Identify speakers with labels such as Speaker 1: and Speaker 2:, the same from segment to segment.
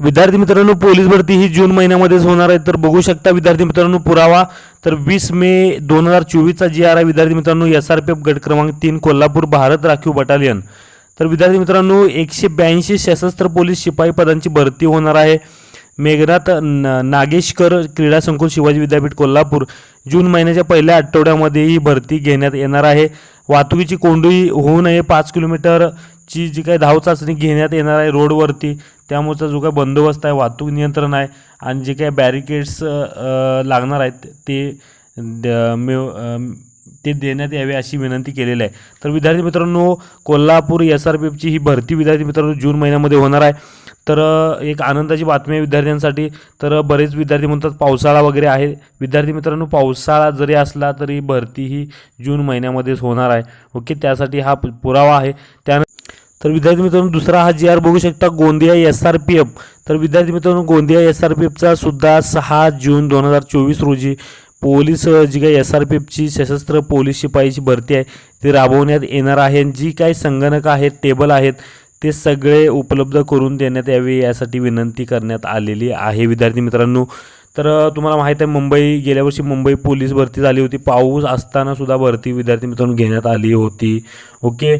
Speaker 1: विद्यार्थी मित्रांनो पोलीस भरती ही जून महिन्यामध्येच होणार आहे. तर बघू शकता विद्यार्थी मित्रांनो पुरावा. तर वीस मे दोन हजार चोवीसचा जी आर आहे विद्यार्थी मित्रांनो एस आर पी एफ गट क्रमांक तीन कोल्हापूर भारत राखीव बटालियन. तर विद्यार्थी मित्रांनो एकशे ब्याऐंशी सशस्त्र पोलीस शिपाई पदांची भरती होणार आहे. मेघनाथ न- नागेशकर क्रीडा संकुल शिवाजी विद्यापीठ कोल्हापूर. जून महिन्याच्या पहिल्या आठवड्यामध्ये ही भरती घेण्यात येणार आहे. वाहतुकीची कोंडी होऊ नये. पाच किलोमीटरची जी काही धाव चाचणी घेण्यात येणार आहे रोडवरती. त्यामुळेचा जो काही बंदोबस्त आहे वाहतूक नियंत्रण आहे आणि जे काही बॅरिकेड्स लागणार आहेत ते द- मिळ- ते देण्यात यावे अशी विनंती केलेली आहे. तर विद्यार्थी मित्रांनो कोल्हापूर एस आर पी एफची ही भरती विद्यार्थी मित्रांनो जून महिन्यामध्ये होणार आहे. तर एक आनंदाची बातमी आहे विद्यार्थ्यांसाठी. तर बरेच विद्यार्थी म्हणतात पावसाळा वगैरे आहे. विद्यार्थी मित्रांनो पावसाळा जरी असला तरी भरती ही जून महिन्यामध्येच होणार आहे. ओके त्यासाठी हा पु- पुरावा आहे. त्या तर विद्यार्थी मित्रांनो दुसरा हा जी आर बघू शकता Gondia S R P F तर विद्यार्थी मित्रांनो गोंदिया एस आर पी एफचा सुद्धा सहा जून दोन हजार चोवीस रोजी पोलीस जी काही एस आर पी एफची सशस्त्र पोलीस शिपाईची भरती आहे ती राबवण्यात येणार आहे. आणि जी काही संगणक आहेत टेबल आहेत ते सगळे उपलब्ध करून देण्यात यावे यासाठी विनंती करण्यात आलेली आहे. विद्यार्थी मित्रांनो तर तुम्हाला माहीत आहे मुंबई गेल्या वर्षी मुंबई पोलीस भरती झाली होती. पाऊस असताना सुद्धा भरती विद्यार्थी मित्रांनो घेण्यात आली होती. ओके?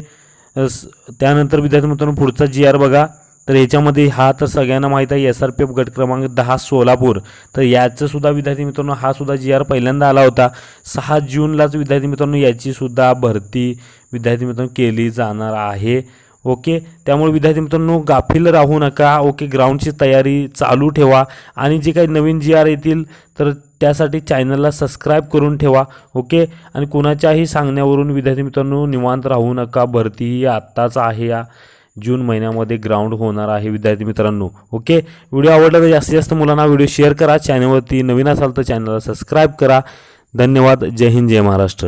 Speaker 1: त्यानंतर विद्यार्थी मित्रांनो पुढचा जी आर बघा. तर याच्यामध्ये हा तर सगळ्यांना माहीत आहे एस आर पी एफ गट क्रमांक दहा सोलापूर. तर याचंसुद्धा विद्यार्थी मित्रांनो हा सुद्धा जी आर पहिल्यांदा आला होता. सहा जूनलाच विद्यार्थी मित्रांनो याचीसुद्धा भरती विद्यार्थी मित्रांनो केली जाणार आहे. ओके? त्यामुळे विद्यार्थी मित्रांनो गाफील राहू नका. ओके ग्राउंडची तयारी चालू ठेवा. आणि जे काही नवीन जी आर येतील तर त्यासाठी चॅनलला सबस्क्राईब करून ठेवा. ओके? आणि कुणाच्याही सांगण्यावरून विद्यार्थी मित्रांनो निवांत राहू नका. भरती ही आत्ताच आहे या. जून महिन्यामध्ये ग्राउंड होणार आहे विद्यार्थी मित्रांनो. ओके? व्हिडिओ आवडला तर जास्तीत जास्त मुलांना व्हिडिओ शेअर करा. चॅनलवरती नवीन असाल तर चॅनलला सबस्क्राईब करा. धन्यवाद. जय हिंद जय महाराष्ट्र.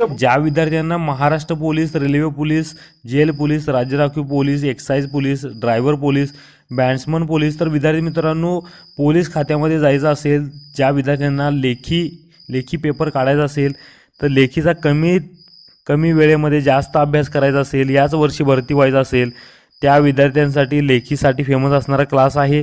Speaker 1: ज्या विद्यार्थ्यांना Maharashtra police railway police jail police राज्य राखीव police excise police driver police batsman police तर विद्यार्थी मित्रांनो पोलीस खात्यामध्ये जायचं असेल ज्या विद्यार्थ्यांना लेखी लेखी पेपर काढायचा असेल तर लेखीचा कमी कमी वेळेमध्ये जास्त अभ्यास करायचा असेल याच वर्षी भरती व्हायचं असेल त्या विद्यार्थ्यांसाठी लेखीसाठी फेमस असणारा क्लास आहे.